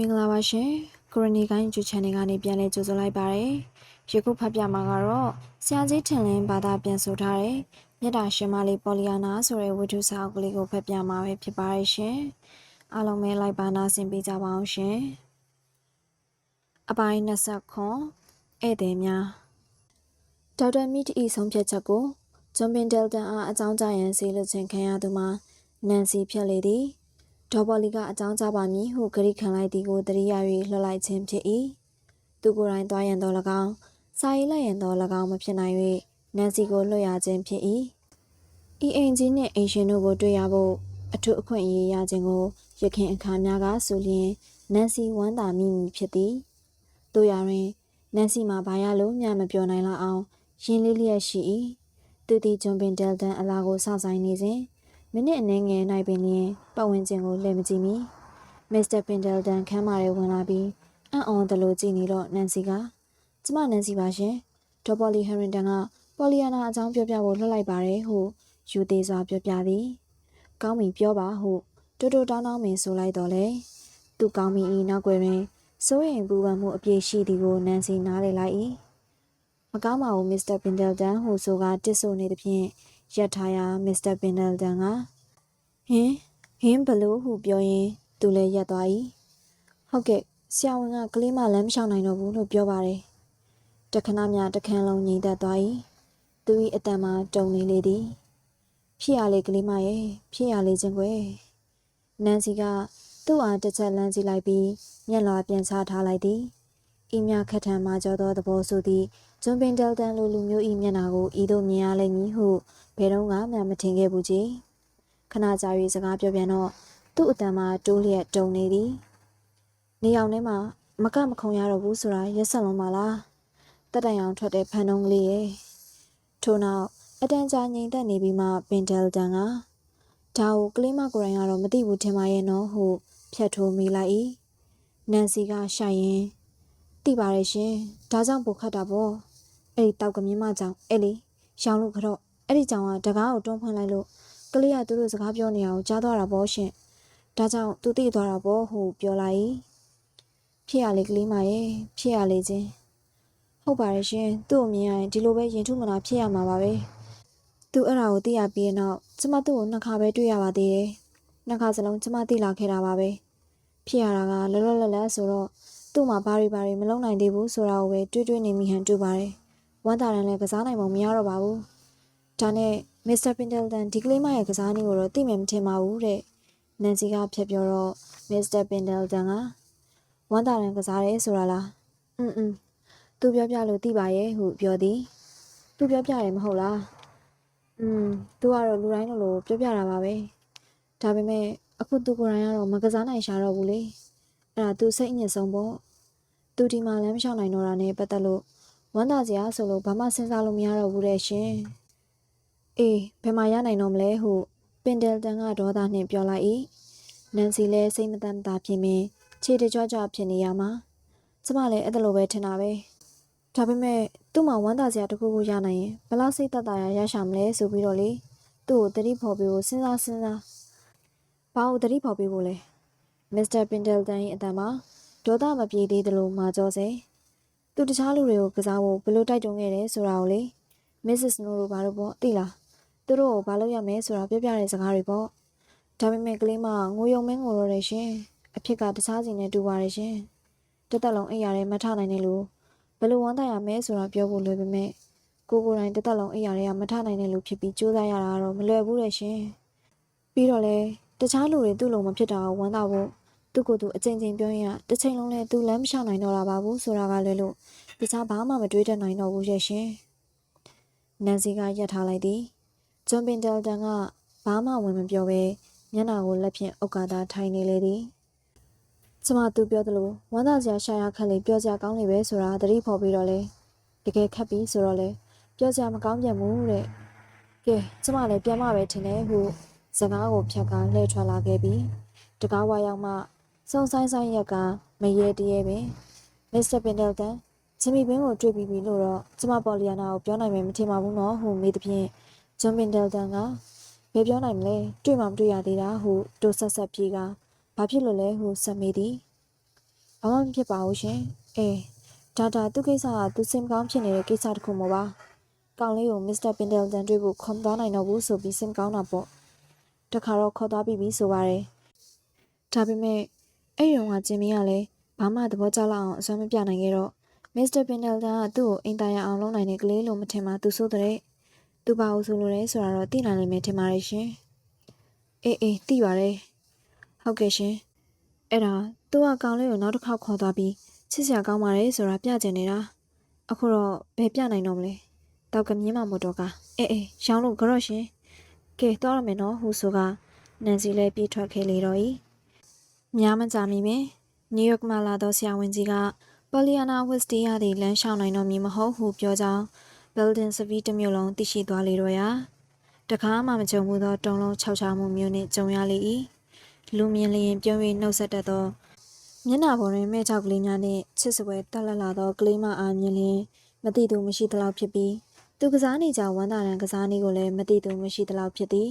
မင်္ဂလာပါရှင်။ကိုရနီကိုင်းကျူ channel ကနေပြန်လည်ကြိုဆိုလိုက်ပါရယ်။ယခုဖတ်ပြမှာကတော့ဆရာကြီးထင်လင်းဘာသာပြန်ဆိုထားတဲ့မြတ်တာရှင်မလေးပေါ်လီယာနာဆိုတဲ့ဝိထုစာအုပ်ကလေးကိုဖတ်ပြမှာပဲဖြစ်ပါရဲ့ရှင်။အားလုံးပဲလိုက်ပါနာဆင်ပေးကြပါအောင်ရှင်။အပိုင်း20ခွန်ဧည့်သည်များဒေါက်တာမီတီဆုံးဖြတ်ချက်ကိုဂျွန်ပင်ဒယ်တန်အားအကြောင်းကြားရန်ဆေးလွှတ်ခြင်းခံရသူမှာနန်စီဖြစ်လေသည်။ ဒေါ်ဘော်လီကအကြောင်းကြားပါမည်ဟုဂရိခံလိုက်သည်ကိုတရိယာ၍လှုပ်လိုက်ခြင်းဖြစ်၏။သူကိုယ်တိုင်သွားရန်တော်၎င်းစာရေးလိုက်ရန်တော်၎င်းမဖြစ်နိုင်၍နန်စီကိုလွှတ်ရခြင်းဖြစ်၏။ဤအိမ်ကြီးနှင့်အိမ်ရှင်တို့ကိုတွေ့ရဖို့အထူးအခွင့်အရေးရခြင်းကိုရခင်အခါများကဆိုလျင်နန်စီဝမ်းသာမိမိဖြစ်သည်။တို့ရတွင်နန်စီမှာဘာရလို့မျှမပြောနိုင်လောက်အောင်ရင်လေးလျက်ရှိ၏။သူသည်ဂျွန်ပင်ဒယ်တန်အလာကိုစောင့်ဆိုင်နေစဉ် မိနစ်အနည်းငယ်၌ပင်လျင်ပတ်ဝန်းကျင်ကိုလှည့်မကြည့်မီမစ္စတာပင်ဒယ်တန်ခမ်းမာရဲဝင်လာပြီးအံ့ဩသလိုကြည့်နေတော့နန်စီကကျမနန်စီပါရှင်ဒေါ်ပေါ်လီဟန်ရင်တန်ကပေါ်လီယာနာအကြောင်းပြောပြဖို့လှုပ်လိုက်ပါတယ်ဟုယူသေးစွာပြောပြသည်ကောင်းပြီပြောပါဟုတိုးတိုးတောင်းတောင်းပင်ဆိုလိုက်တော့လေသူကောင်းပြီဤနောက်ွယ်တွင်စိုးရိမ်ပူပန်မှုအပြည့်ရှိသည်ကိုနန်စီနားလည်လိုက်၏မကောင်းပါဘူးမစ္စတာပင်ဒယ်တန်ဟုဆိုကတစ်ဆိုနေသဖြင့် ရက်ထားရာမစ္စတာပင်ဒယ်တန်ကဟင်ဟင်းဘလို့ဟုပြောရင်သူလည်းရက်သွား၏ဟုတ်ကဲ့ဆရာဝန်ကကလေးမလမ်းမလျှောက်နိုင်တော့ဘူးလို့ပြောပါတယ်တခဏမြတခန်းလုံးငြိမ်သက်သွား၏သူ၏အတန်မှာတုံနေလေသည်ဖြစ်ရလေကလေးမရဲ့ဖြစ်ရလေခြင်းကွယ်နန်စီကသူ့အားတစ်ချက်လမ်းကြည့်လိုက်ပြီးမျက်လွှာပြန်ချထားလိုက်သည်ဤမြခက်ထန်မှာကြောသောသဘောဆိုသည့် ဂျွန်ပင်ဒယ်တန်လိုလူမျိုး၏မျက်နှာကိုဤသို့မြင်ရလိမ့်မည်ဟုဘယ်တော့မှမထင်ခဲ့ဘူးကြီးခဏကြာ၍စကားပြောပြန်တော့သူ့အတန်မှာတိုးလျက်တုံနေသည်နေအောင်ထဲမှာမကမခုံရတော့ဘူးဆိုတာရက်ဆက်လုံးပါလားတက်တိုင်အောင်ထွက်တဲ့ဖန်တုံးကလေးရဲ့ထို့နောက်အတန်ကြာငြိမ်သက်နေပြီးမှပင်ဒယ်တန်ကဒါကိုကလေးမကိုယ်တိုင်ကတော့မသိဘူးထင်ပါရဲ့နော်ဟုဖြတ်ထိုးမိလိုက်၏နန်စီကရှာရင်သိပါတယ်ရှင်ဒါကြောင့်ပိုခတ်တာပေါ့ အဲ့ဒီတောက်ကမြင်းမကြောင့်အဲ့လေရောင်လို့ခတော့အဲ့ဒီကြောင့်ကတကားကိုတွန်းဖွင့်လိုက်လို့ကလေးကသူတို့စကားပြောနေအောင်ကြားသွားတာပေါ့ရှင်ဒါကြောင့်သူသိသွားတာပေါ့ဟုပြောလိုက်ဖြစ်ရလေကလေးမရဲ့ဖြစ်ရလေချင်းဟုတ်ပါတယ်ရှင်သူ့အမြင်ရရင်ဒီလိုပဲရင်ထုမနာဖြစ်ရမှာပါပဲသူအဲ့ဒါကိုသိရပြီးတဲ့နောက်ကျမသူ့ကိုနှစ်ခါပဲတွေ့ရပါသေးတယ်နှစ်ခါစလုံးကျမသိလာခဲ့တာပါပဲဖြစ်ရတာကလောလောလတ်လတ်ဆိုတော့သူ့မှာဘာတွေဘာတွေမလုပ်နိုင်သေးဘူးဆိုတာကိုပဲတွေးတွေးနေမိဟန်တူပါတယ် ဝမ်တာရန်လည်းကစားနိုင်ပုံမရတော့ပါဘူး။ဒါနဲ့မစ္စတာပင်တလ်တန်ဒီကလေးမရဲ့ကစားနည်းကိုတော့သိမယ်မထင်ပါဘူးတဲ့။နန်စီကဖြတ်ပြောတော့မစ္စတာပင်တလ်တန်ကဝမ်တာရန်ကစားတယ်ဆိုတာလား။အင်းအင်းသူပြောပြလို့သိပါရဲ့ဟုပြောသည်။သူပြောပြတယ်မဟုတ်လား။อืมသူကတော့လူတိုင်းလိုလိုပြောပြတာပါပဲ။ဒါပေမဲ့အခုသူကိုယ်တိုင်ကတော့မကစားနိုင်ရှာတော့ဘူးလေ။အဲ့ဒါသူစိတ်အညစ်ဆုံးပေါ့။သူဒီမှာလမ်းမလျှောက်နိုင်တော့တာနဲ့ပတ်သက်လို့ ဝမ်းသာစရာဆိုလို့ဘာမှစဉ်းစားလို့မရတော့ဘူးတဲ့ရှင်အေးဘယ်မှာရနိုင်တော့မလဲဟုပင်ဒယ်တန်ကဒေါသနှင့်ပြောလိုက်၏နန်စီလည်းစိတ်မတန်တာဖြစ်မင်းခြေတကြွကြွဖြစ်နေရမှာကျမလည်းအဲ့ဒါလိုပဲထင်တာပဲဒါပေမဲ့သူ့မှာဝမ်းသာစရာတခုခုရနိုင်ရင်ဘလောက်စိတ်သက်သာရရရှာမလဲဆိုပြီးတော့လေသူ့ကိုတတိဖော်ပေးဖို့စဉ်းစားစဉ်းစားဘာလို့တတိဖော်ပေးဖို့လဲမစ္စတာပင်ဒယ်တန်၏အတန်မှာဒေါသမပြေသေးသလိုမာကြောစေ သူတခြားလူတွေကိုကစားဖို့ဘယ်လိုတိုက်တွန်းခဲ့တယ်ဆိုတာကိုလေမစ္စစ်နိုတို့ဘာလို့ပေါ့သိလားသူတို့ကိုဘာလုပ်ရမလဲဆိုတာပြောပြတဲ့စကားတွေပေါ့ဒါပေမဲ့ကလေးမငိုယုံမင်းငိုတော့တယ်ရှင်အဖြစ်ကတခြားစီနဲ့တူပါတယ်ရှင်တက်တက်လုံးအိပ်ရတယ်မထနိုင်တဲ့လူဘယ်လိုဝမ်းသာရမလဲဆိုတာပြောဖို့လွယ်ပေမဲ့ကိုကိုယ်တိုင်တက်တက်လုံးအိပ်ရတဲ့ကမထနိုင်တဲ့လူဖြစ်ပြီးစူးစမ်းရတာကတော့မလွယ်ဘူးတဲ့ရှင်ပြီးတော့လေတခြားလူတွေသူ့လိုမဖြစ်တာကိုဝမ်းသာဖို့ သူ့ကိုယ်သူအချိန်ချင်းပြောရင်တစ်ချိန်လုံးလဲသူလမ်းမလျှောက်နိုင်တော့တာပါဘူးဆိုတာကလည်းလို့တခြားဘာမှမတွေးတတ်နိုင်တော့ဘူးရဲ့ရှင်နန်စီကရက်ထားလိုက်သည်ဂျွန်ပင်ဒယ်တန်ကဘာမှဝင်မပြောဘဲမျက်နှာကိုလက်ဖြင့်အုပ်ကားသားထိုင်နေလေသည်ကျမသူပြောသလိုဝမ်းသာစရာရှာရခက်လေပြောစရာကောင်းလေပဲဆိုတာသတိဖော်ပြီးတော့လေတကယ်ခက်ပြီဆိုတော့လေပြောစရာမကောင်းပြန်ဘူးတဲ့ကဲကျမလည်းပြန်မပဲထင်တယ်ဟုစကားကိုဖြတ်ကားလှည့်ထွက်လာခဲ့ပြီးတကားဝါရောက်မှ စုံဆိုင်ဆိုင်ရက်ကမရေတရေပင်မစ္စတာပင်ဒယ်တန်ချီမီဘင်းကိုတွေ့ပြီးပြီလို့တော့ကျမပေါ်လီယာနာကိုပြောနိုင်မယ်မထင်ပါဘူးနော်ဟုမေးသဖြင့်ဂျွန်ပင်ဒယ်တန်ကဘယ်ပြောနိုင်မလဲတွေ့မှမတွေ့ရသေးတာဟုတိုးဆက်ဆက်ပြေးကဘာဖြစ်လို့လဲဟုဆက်မေးသည်ဘာမှမဖြစ်ပါဘူးရှင်အေးဒါတာသူ့ကိစ္စကသူစင်မကောင်းဖြစ်နေတဲ့ကိစ္စတစ်ခုမို့ပါကောင်လေးကိုမစ္စတာပင်ဒယ်တန်တွေ့ဖို့ခွန်သွားနိုင်တော့ဘူးဆိုပြီးစင်ကောင်းတာပေါ့တခါတော့ခေါ်သွားပြီးပြီဆိုပါတယ်ဒါပေမဲ့ အဲ့ရုံကဂျင်မီကလည်းဘာမှသဘောကျလောက်အောင်အစွမ်းမပြနိုင်ခဲ့တော့မစ္စတာပင်ဒယ်တန်ကသူ့ကိုအိမ်သားရအောင်လုပ်နိုင်တဲ့ကလေးလို့မထင်မှသူဆိုတဲ့သူပါဦးဆိုလို့လဲဆိုတာတော့သိနိုင်လိမ့်မယ်ထင်ပါတယ်ရှင်အေးအေးသိပါတယ်ဟုတ်ကဲ့ရှင်အဲ့ဒါသူကကောင်လေးကိုနောက်တစ်ခေါက်ခေါ်သွားပြီးချစ်စရာကောင်းပါတယ်ဆိုတာပြကျင်နေတာအခုတော့ဘယ်ပြနိုင်တော့မလဲတောက်ကမြင်းမမို့တော့ကအေးအေးရောင်းလို့ကြော့ရှင်ကဲတော့ရမယ်နော်ဟူဆိုကနန်စီလည်းပြေးထွက်ခဲ့လေတော့ဤ များမကြမီပင်နယူးယောက်မှာလာသောဆရာဝန်ကြီးကပေါ်လီယာနာဝစ်တီယာသည်လမ်းလျှောက်နိုင်တော့မည်မဟုတ်ဟုပြောကြောင်းဘယ်လ်ဒင်စဗီတစ်မျိုးလုံးသိရှိသွားလေတော့ရာတခါမှမကြုံဘူးသောတုံးလုံးခြောက်ခြားမှုမျိုးနှင့်ကြုံရလေ၏လူမြင်လျင်ပြုံး၍နှုတ်ဆက်တတ်သောမျက်နှာပေါ်တွင်မဲ့ချောက်ကလေးများနှင့်ချစ်စပွဲတက်လက်လာသောကလေးမအားမြင်လျင်မတိသူမရှိသလောက်ဖြစ်ပြီးသူကစားနေကြဝမ်းသာရန်ကစားနည်းကိုလည်းမတိသူမရှိသလောက်ဖြစ်သည်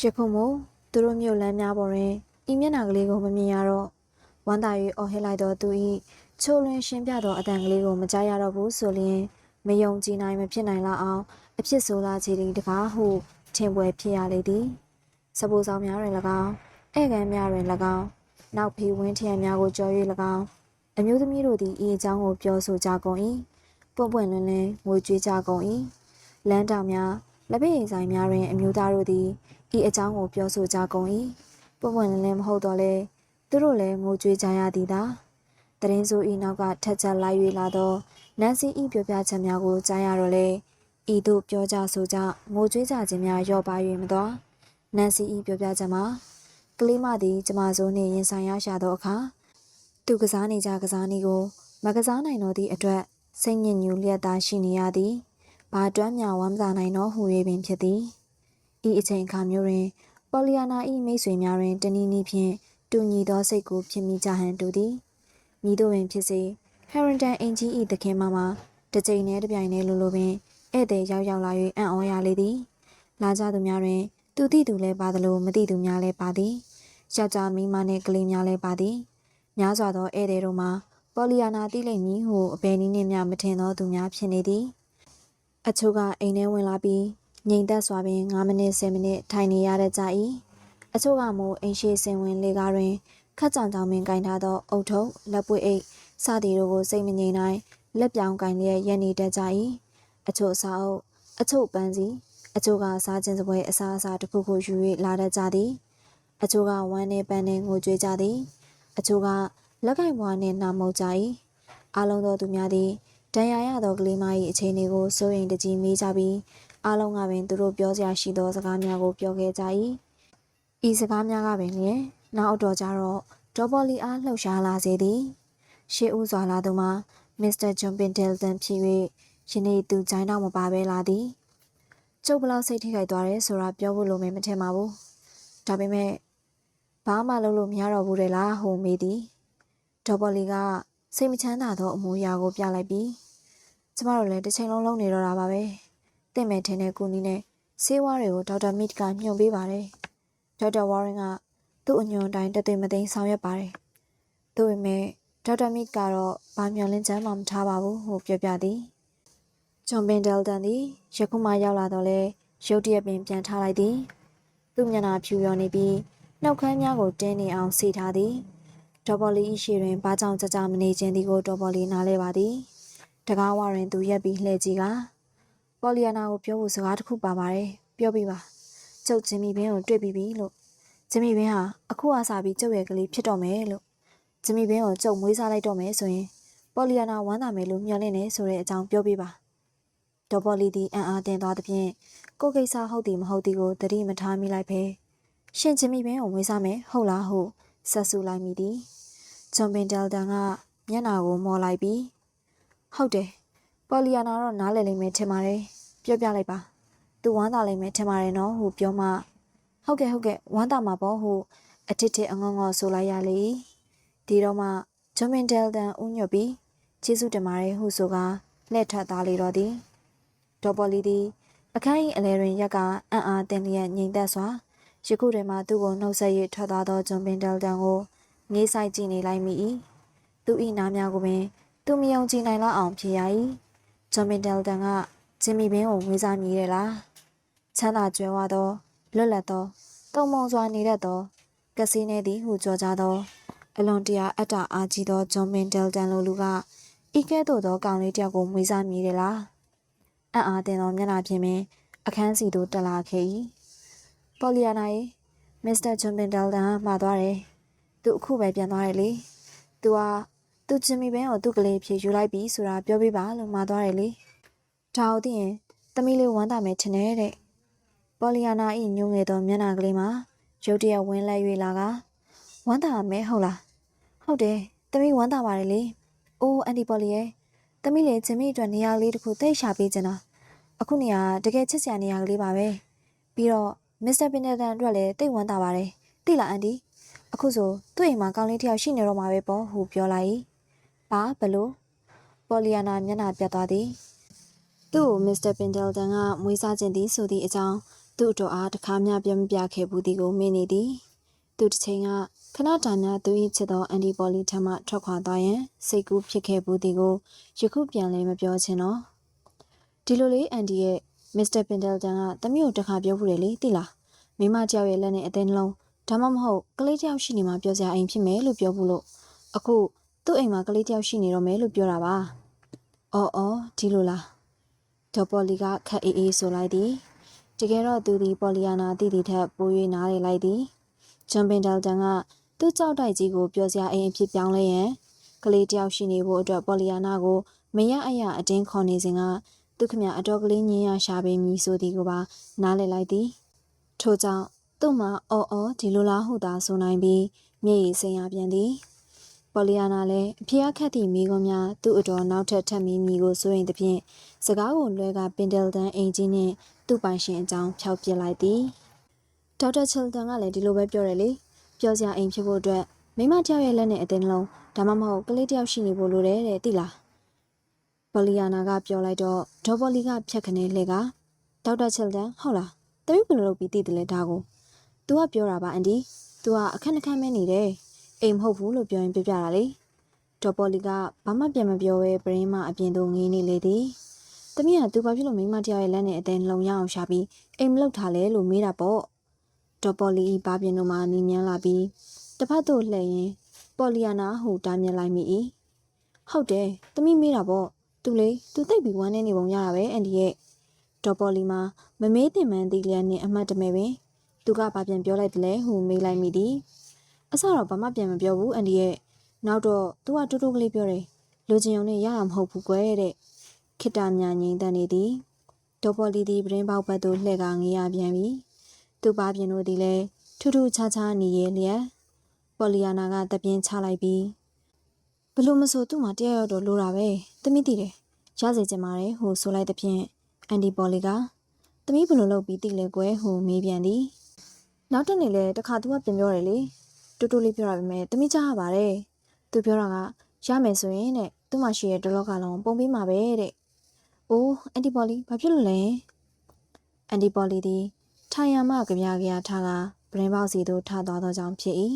ယခုမို့သူတို့မြို့လမ်းများပေါ်တွင် ဤမျက်နှာကလေးကိုမမြင်ရတော့ဝမ်းသာ၍အော်ဟစ်လိုက်သောသူ၏ချိုးလွင်ရှင်းပြသောအတန်ကလေးကိုမကြားရတော့ဘူးဆိုလျင်မယုံကြည်နိုင်မဖြစ်နိုင်လောက်အောင်အဖြစ်ဆိုးလာချေသည်တကားဟုထင်ပွဲဖြစ်ရလေသည်စပူဆောင်များတွင်၎င်းဧကန်များတွင်၎င်းနောက်ဖီဝင်းထရံများကိုကြော်၍၎င်းအမျိုးသမီးတို့သည်ဤအကြောင်းကိုပြောဆိုကြကုန်၏ပွန့်ပွန့်လင်းလင်းငွေကြွေးကြကုန်၏လမ်းတောင်များလက်ပိတ်အိမ်ဆိုင်များတွင် အမျိုးသားတို့သည်ဤအကြောင်းကိုပြောဆိုကြကုန်၏ ပွန့်ပွန့်လင်းလင်းမဟုတ်တော့လဲသူတို့လည်းငိုကြွေးကြရသည်သာတရင်ဆိုဤနောက်ကထက်ချက်လိုက်၍လာသောနန်စီဤပြောပြချက်များကိုကြားရတော့လေဤသို့ပြောကြဆိုကြငိုကြွေးကြခြင်းများရော့ပါ၍မသွားနန်စီဤပြောပြချက်မှာကလေးမသည်ကျမစိုးနှင့်ရင်ဆိုင်ရရှာသောအခါသူကစားနေကြကစားနည်းကိုမကစားနိုင်တော့သည့်အတွက်စိတ်ညစ်ညူလျက်သားရှိနေရသည်။ဘာတွမ်းမြဝမ်းသာနိုင်တော့ဟူ၍ပင်ဖြစ်သည်။ဤအချိန်အခါမျိုးတွင် ပေါ်လီယာနာ၏မိတ်ဆွေများတွင်တနည်းနည်းဖြင့်တူညီသောစိတ်ကိုဖြစ်မိကြဟန်တူသည်။မိတို့ပင်ဖြစ်စေဟယ်ရင်တန်အင်ကြီး၏သခင်မမတစ်ချိန်နဲ့တစ်ပြိုင်တည်းလိုလိုပင်ဧည့်သည်ရောက်ရောက်လာ၍အံ့ဩရလေသည်။လာကြသူများတွင်သူသိသူလည်းပါသလိုမသိသူများလည်းပါသည်။ယောက်ျားမိန်းမနှင့်ကလေးများလည်းပါသည်။များစွာသောဧည့်သည်တို့မှာပေါ်လီယာနာသိလိမ့်မည်ဟုအဘယ်နည်းနှင့်မျှမထင်သောသူများဖြစ်နေသည်။အချို့ကအိမ်ထဲဝင်လာပြီး ငြိမ်သက်စွာပင်9မိနစ်10မိနစ်ထိုင်နေရတဲ့ကြ၏။အချို့ကမို့အိမ်ရှိစင်ဝင်လေကားတွင်ခက်ကြောင်ကြောင်ပင်ကင်ထားသောအုတ်ထုပ်လက်ပွေအိတ်စသည်တို့ကိုစိတ်မငြိမ်နိုင်လက်ပြောင်ကင်လျက်ရက်နေတတ်ကြ၏။အချို့အစာအုပ်အချို့ပန်းစီအချို့ကစားခြင်းစပွဲအစားအစာတစ်ခုခုယူ၍လာတတ်ကြသည်အချို့ကဝမ်းနဲ့ပန်းနဲ့ငိုကြွေးကြသည်အချို့ကလက်ကင်ဘွားနှင့်နာမုတ်ကြ၏အလုံးသောသူများသည်ဒဏ်ရာရသောကလေးမ၏အခြေအနေကိုစိုးရိမ်တကြီးမေးကြပြီး အလုံးကပင်သူတို့ပြောစရာရှိသောစကားများကိုပြောခဲ့ကြ၏ဤစကားများကပင်လျင်နောက်အတော်ကြတော့ဒေါ်ပေါ်လီအားလှုပ်ရှားလာစေသည်ရှေးဦးစွာလာသူမှာမစ္စတာဂျွန်ပင်တယ်တန်ဖြစ်၍ယနေ့သူဂျိုင်းတော့မပါဘဲလာသည်ကျုပ်ဘလောက်စိတ်ထိခိုက်သွားတယ်ဆိုတာပြောဖို့လိုမယ်မထင်ပါဘူးဒါပေမဲ့ဘာမှလုပ်လို့မရတော့ဘူးတဲ့လားဟိုမေးသည်ဒေါ်ပေါ်လီကစိတ်မချမ်းသာသောအမူအရာကိုပြလိုက်ပြီးကျမတို့လည်းတစ်ချိန်လုံးလုံးနေတော့တာပါပဲတ င့်မဲ့ထင်းတဲ့ကူနီနဲ့ဆေးဝါးတွေကိုဒေါက်တာမစ်ကညွှန်ပေးပါတယ်ဒေါက်တာဝါရင်ကသူ့အညွှန်တိုင်းတသိမသိမ်းဆောင်ရွက်ပါတယ်ဒါပေမဲ့ဒေါက်တာမစ်ကတော့ဘာမျှော်လင့်ချက်မှမထားပါဘူးဟုပြောပြသည်ဂျွန်ပင်ဒယ်တန်သည်ယခုမှရောက်လာတော့လဲရုတ်တရက်ပင်ပြန်ထားလိုက်သည်သူ့မျက်နှာဖြူရော်နေပြီးနှုတ်ခမ်းများကိုတင်းနေအောင်စီထားသည်ဒေါ်ပေါ်လီ၏ရှေတွင်ဘာကြောင့်ကြကြမနေခြင်းသည်ကိုဒေါ်ပေါ်လီနားလဲပါသည်တကားဝတွင်သူရက်ပြီးလှည့်ကြည့်က ပေါ်လီယာနာကိုပြောဖို့စကားတစ်ခုပါပါတယ်ပြောပြပါကျုပ်ဂျင်မီဘင်းကိုတွေ့ပြီးပြီလို့ဂျင်မီဘင်းဟာအခုအားစားပြီးကျုပ်ရဲ့ကလေးဖြစ်တော့မယ်လို့ဂျင်မီဘင်းကိုကျုပ်မွေးစားလိုက်တော့မယ်ဆိုရင်ပေါ်လီယာနာဝမ်းသာမယ်လို့မျှော်လင့်နေဆိုတဲ့အကြောင်းပြောပြပါဒေါ်ပေါ်လီသည်အံ့အားသင့်သွားသဖြင့်ကိုကိစ္စဟုတ်သည်မဟုတ်သည်ကိုသတိမထားမိလိုက်ပဲရှင်ဂျင်မီဘင်းကိုမွေးစားမယ်ဟုတ်လားဟုဆက်ဆူလိုက်မိသည်ဂျွန်ပင်တယ်တန်ကမျက်နာကိုမော်လိုက်ပြီးဟုတ်တယ် ပေါ်လီယာနာတော့နားလည်လိမ့်မယ်ထင်ပါတယ်ပြောပြလိုက်ပါသူဝမ်းသာလိမ့်မယ်ထင်ပါတယ်နော်ဟုပြောမှဟုတ်ကဲ့ဟုတ်ကဲ့ဝမ်းသာမှာပေါ့ဟုအထစ်ထစ်အငေါငေါဆိုလိုက်ရလေဒီတော့မှဂျွန်ပင်တယ်တန်ဦးညွတ်ပြီးကျေးဇူးတင်ပါတယ်ဟုဆိုကလက်ထပ်သားလေတော့သည်ဒေါ်ပေါ်လီသည်အခန်း၏အလဲတွင်ရက်ကအံ့အားသင်လျက်ငြိမ်သက်စွာယခုတည်းမှသူ့ကိုနှုတ်ဆက်၍ထွက်သွားသောဂျွန်ပင်တယ်တန်ကိုငေးဆိုင်ကြည့်နေလိုက်မိ၏သူ့ဤနာများကိုပင်သူမယုံကြည်နိုင်လောက်အောင်ဖြစ်ရ၏ ဂျွန်မင်တယ်တန်ကဂျင်မီဘင်းကိုဝေးစားမြည်တယ်လားချမ်းသာကြွယ်ဝသောလွတ်လပ်သောတုံမုံစွာနေတတ်သောကစီနေသည်ဟုကြော်ကြသောအလွန်တရာအတ္တအားကြီးသောဂျွန်မင်တယ်တန်လိုလူကဤကဲ့သို့သောကောင်လေးတစ်ယောက်ကိုမွေးစားမြည်တယ်လားအံ့အားတင်သောမျက်နှာဖြင့်ပင်အခန်းစီသို့တက်လာခဲ့၏ပေါ်လီယာနာ၏မစ္စတာဂျွန်မင်တယ်တန်မှာသွားတယ်သူအခုပဲပြန်သွားတယ်လေသူဟာ သူဂျင်မီဘင်းကိုသူ့ကလေးဖြေယူလိုက်ပြီဆိုတာပြောပြပါလို့မှာသွားတယ်လေဒါဟုတ်သိရင်သမီးလေးဝမ်းသာမယ်ထင်တယ်တဲ့ပေါ်လီယာနာ၏ညိုငယ်သောမျက်နှာကလေးမှာရုတ်တရက်ဝင်လဲ၍လာကဝမ်းသာမယ်ဟုတ်လားဟုတ်တယ်သမီးဝမ်းသာပါတယ်လေအိုးအန်တီပေါ်လီရဲ့သမီးလေးဂျင်မီအတွက်နေရာလေးတစ်ခုသိရှာပေးချင်တာအခုနေရာတကယ်ချစ်စရာနေရာကလေးပါပဲပြီးတော့မစ္စတာပင်နယ်တန်အတွက်လည်းတိတ်ဝမ်းသာပါတယ်သိလားအန်တီအခုဆိုသူ့အိမ်မှာကောင်းလေးတစ်ယောက်ရှိနေတော့မှာပဲပေါ့ဟုပြောလိုက်။ ဘာဘလို့ပေါ်လီယာနာမျက်နှာပြတ်သွားသည်။သူ့ကိုမစ္စတာပင်တယ်တန်ကမွေးစားခြင်းသည်ဆိုသည့်အကြောင်းသူ့တို့အားတခါမျှပြမပြခဲ့ဘူးသည်ကိုမင်းနေသည်။သူတစ်ချိန်ကခဏတာများသူ၏ချစ်သောအန်ဒီပေါ်လီထမှထွက်ခွာသွားရန်စိတ်ကူးဖြစ်ခဲ့ဘူးသည်ကိုယခုပြန်လည်းမပြောချင်တော့။ဒီလိုလေးအန်ဒီရဲ့မစ္စတာပင်တယ်တန်ကတမီးကိုတစ်ခါပြောဘူးတယ်လေသိလား။မိမကြောက်ရဲ့လက်နဲ့အသေးနှလုံးဒါမှမဟုတ်ကလေးတယောက်ရှိနေမှပြောစရာအိမ်ဖြစ်မယ်လို့ပြောဘူးလို့အခု သူ့အိမ်မှာကလေးတယောက်ရှိနေတော့မယ်လို့ပြောတာပါ။အော်အော်ဒီလိုလား။ဒေါ်ပေါ်လီကခက်အေးအေးဆိုလိုက်သည်။တကယ်တော့သူဒီပေါ်လီယာနာတည်တည်ထက်ပို၍နားလေလိုက်သည်။ဂျွန်ပင်ဒယ်တန်ကသူ့ကြောက်တိုက်ကြီးကိုပြောစရာအိမ်အဖြစ်ပြောင်းလဲရန်ကလေးတယောက်ရှိနေဖို့အတွက်ပေါ်လီယာနာကိုမရအရအတင်းခေါ်နေစဉ်ကသူခမအတော်ကလေးညင်းရရှာပေးမည်ဆိုသည်ကိုပါနားလေလိုက်သည်။ထို့ကြောင့်သူ့မှာအော်အော်ဒီလိုလားဟုသာဆိုနိုင်ပြီးမျက်ရည်စိမ်ရပြန်သည် ပေါ်လီယာနာလည်းအဖေအခက်သည့်မိကုံးများသူ့အတော်နောက်ထပ်ထပ်မီမိကိုစိုးရင်တဖြင့်စကားကိုလွဲကပင်တယ်တန်အင်ဂျင်နှင့်သူ့ပိုင်ရှင်အကြောင်းဖျောက်ပစ်လိုက်သည်ဒေါက်တာချီလ်တန်ကလည်းဒီလိုပဲပြောတယ်လေပြောစရာအိမ်ဖြစ်ဖို့အတွက်မိမတယောက်ရဲ့လက်နဲ့အတင်းလုံးဒါမှမဟုတ်ကလေးတယောက်ရှိနေဖို့လိုတယ်တဲ့သိလားပေါ်လီယာနာကပြောလိုက်တော့ဒေါ်ပေါ်လီကဖြတ်ခနဲလှဲကဒေါက်တာချီလ်တန်ဟုတ်လားတမိဘယ်လိုလုပ်ပြီးသိတယ်လဲဒါကို तू ကပြောတာပါအန်ဒီ तू ကအခက်နှခမ်းမဲနေတယ် အိမ်မဟုတ်ဘူးလို့ပြောရင်ပြပြတာလေဒေါ်ပေါ်လီကဘာမှပြန်မပြောဘဲပရင်းမအပြင်သို့ငေးနေလေသည်တမီးကသူဘာဖြစ်လို့မိမတယောက်ရဲ့လက်နဲ့အတင်းလုံရအောင်ရှာပြီးအိမ်မလောက်ထားလဲလို့မေးတာပေါ့ဒေါ်ပေါ်လီဘာပြင်တို့မှနီးမြန်းလာပြီးတဖက်သို့လှည့်ရင်ပေါ်လီယာနာဟူတားမြင်လိုက်မိ၏ဟုတ်တယ်တမီးမေးတာပေါ့သူလေသူတိတ်ပြီးဝမ်းနေနေပုံရတာပဲအန်ဒီရဲ့ဒေါ်ပေါ်လီမှာမမေးတင်မှန်းသိလျက်နဲ့အမှတ်တမဲ့ပင်သူကဘာပြန်ပြောလိုက်တယ်လဲဟူမေးလိုက်မိသည် အစတော့ဘာမှပြန်မပြောဘူးအန်ဒီရဲ့နောက်တော့သူကတူတူကလေးပြောတယ်လူချင်းုံနဲ့ရတာမဟုတ်ဘူးကွယ်တဲ့ခိတ္တမြငိမ့်တန်နေသည်ဒေါ်ပေါ်လီသည်ပရင်ပေါက်ဘက်သို့လှည့်ကငေးရပြန်ပြီသူပါပြင်တို့သည်လည်းထူးထူးခြားခြားနေရဲ့လျက်ပေါ်လီယာနာကတပြင်းချလိုက်ပြီးဘလို့မဆိုသူ့မှာတရားရောက်တော့လိုတာပဲတမိတည်တယ်ရစေချင်ပါတယ်ဟိုဆိုလိုက်တဲ့ဖြင့်အန်ဒီပေါ်လီကတမိဘလို့လုပ်ပြီးတည်လဲကွယ်ဟိုမေးပြန်သည်နောက်တစ်နေ့လဲတခါသူကပြန်ပြောတယ်လေ တူတူလေးပြောတာပဲမဲ့တမိကြားရပါတယ်သူပြောတာကရမယ်ဆိုရင်တဲ့သူ့မှာရှိတဲ့ဒလော့ကလုံးပုံပေးမှာပဲတဲ့အိုးအန်တီပေါ်လီဘာဖြစ်လို့လဲအန်တီပေါ်လီဒီထိုင်ရမကြပြကြရထားကပရင်ပေါက်စီတို့ထသွားသောကြောင့်ဖြစ်၏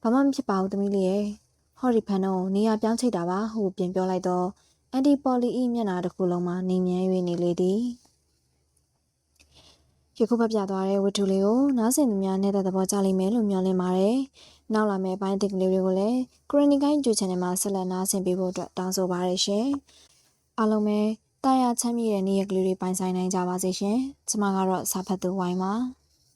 ဘာမှမဖြစ်ပါဘူးတမိလေးရဲ့ဟော်ရီဖန်တို့နေရာပြောင်းချိတ်တာပါဟုပြန်ပြောလိုက်တော့အန်တီပေါ်လီ၏မျက်နှာတစ်ခုလုံးမှာနေမြဲ၍နေလေသည် ယခုဖတ်ပြသွားတဲ့ဝတ္ထုလေးကိုနားဆင်သူများနဲ့တဲ့သဘောကျလိမ့်မယ်လို့မျှော်လင့်ပါတယ်။နောက်လာမယ့်ဘိုင်းတစ်ကလေးတွေကိုလည်း Chronicle ကြွ channel မှာဆက်လက်နားဆင်ပေးဖို့အတွက်တောင်းဆိုပါရရှင်။အားလုံးပဲတာယာချမ်းမြေ့တဲ့နေ့ရက်လေးတွေပိုင်ဆိုင်နိုင်ကြပါစေရှင်။ကျွန်မကတော့စာဖတ်သူဝိုင်းပါ။